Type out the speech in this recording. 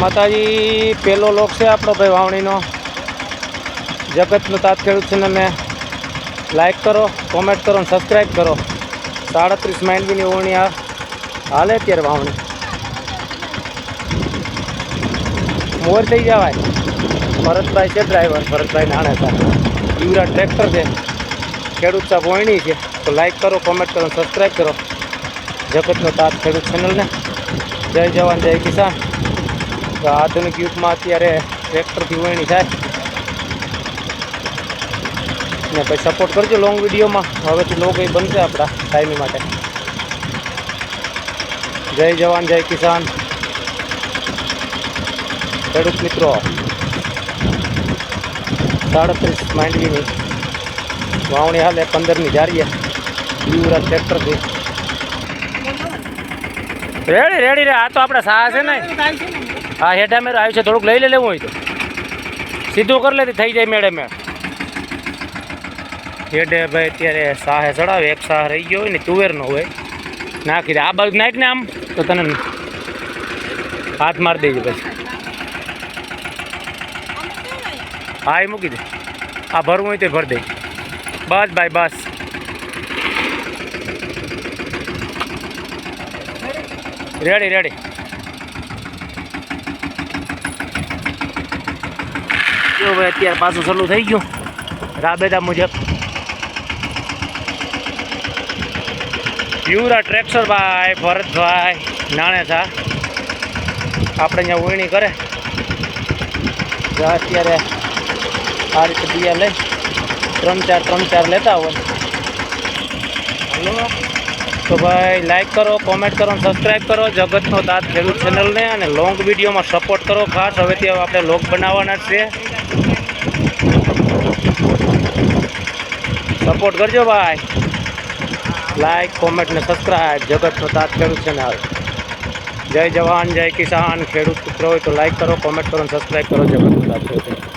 માતાજી, પેલો લોક છે આપણો ભાઈ વાવણીનો. જગતનું તાત ખેડૂત છે ને મેં લાઈક કરો કોમેન્ટ કરો અને સબસ્ક્રાઈબ કરો. સાડત્રીસ માઇન્ડવીની ઓવણી આ હાલે અત્યારે વાવણી. મોર થઈ જવાય. ભરતભાઈ છે ડ્રાઈવર ભરતભાઈ નાણે સાહેબ યુરા ટ્રેક્ટર છે. ખેડૂત સાહેબ વણી છે. તો લાઈક કરો કોમેન્ટ કરો સબસ્ક્રાઈબ કરો. જગતનો તાત ખેડૂત ચેનલને જય જવાન, જય કિસાન. તો આધુનિક યુગમાં અત્યારે ટ્રેક્ટરથી વણી થાય. ને પછી સપોર્ટ કરજો લોંગ વિડીયોમાં હવેથી લોગ એ બનશે આપણા ટાઈમી માટે. જય જવાન જય કિસાન. ખેડૂત મિત્રો સાડત્રીસ માંડવીની વાવણી હાલે પંદરની જારીએ. યુવરાજ ટ્રેક્ટરથી રેડી રેડી રે. આ તો આપણે સાહસે નહીં ને. હા હેઠા મેળ આવ્યું છે, થોડુંક લઈ લે, લેવું હોય તો. સીધું કરી લેતી થઈ જાય મેળે મેળ. હેડે ભાઈ, અત્યારે સાહે ચડાવે, એક સાહ રહી ગયો હોય ને, તુવેરનો હોય. નાખી દે. આ બાજુ નાખ ને આમ, તો તને હાથ મારી દેજે પછી. હા, એ મૂકી દે. આ ભરવું હોય તો ભરી દે. બસ ભાઈ, બસ. રેડી રેડી જો ભાઈ અત્યારે પાછું સલું થઈ ગયું. રાબેતા મુજબ. યુરા ટ્રેક્ટર ભાઈ, ભરતભાઈ, નાણેસા. આપણે અહીંયા ઉણી કરે. અત્યારે આ રીતે બિયા લઈ. ત્રણ ચાર ત્રણ ચાર લેતા હોય. હલો. તો ભાઈ લાઈક કરો કોમેન્ટ કરો સબસ્ક્રાઈબ કરો. જગતનો દાંત ખેડૂત ચેનલને અને લોંગ વિડીયોમાં સપોર્ટ કરો ખાસ. હવેથી હવે આપણે લોગ બનાવવાના છે સપોર્ટ કરજો ભાઈ. લાઈક કોમેન્ટ ને સબસ્ક્રાઈબ જગતનો દાંત ખેડૂત ચેનલ જય જવાન, જય કિસાન. ખેડૂત પુત્ર હોય તો લાઈક કરો કોમેન્ટ કરો સબસ્ક્રાઈબ કરો જગતનો દાંત ખેડૂત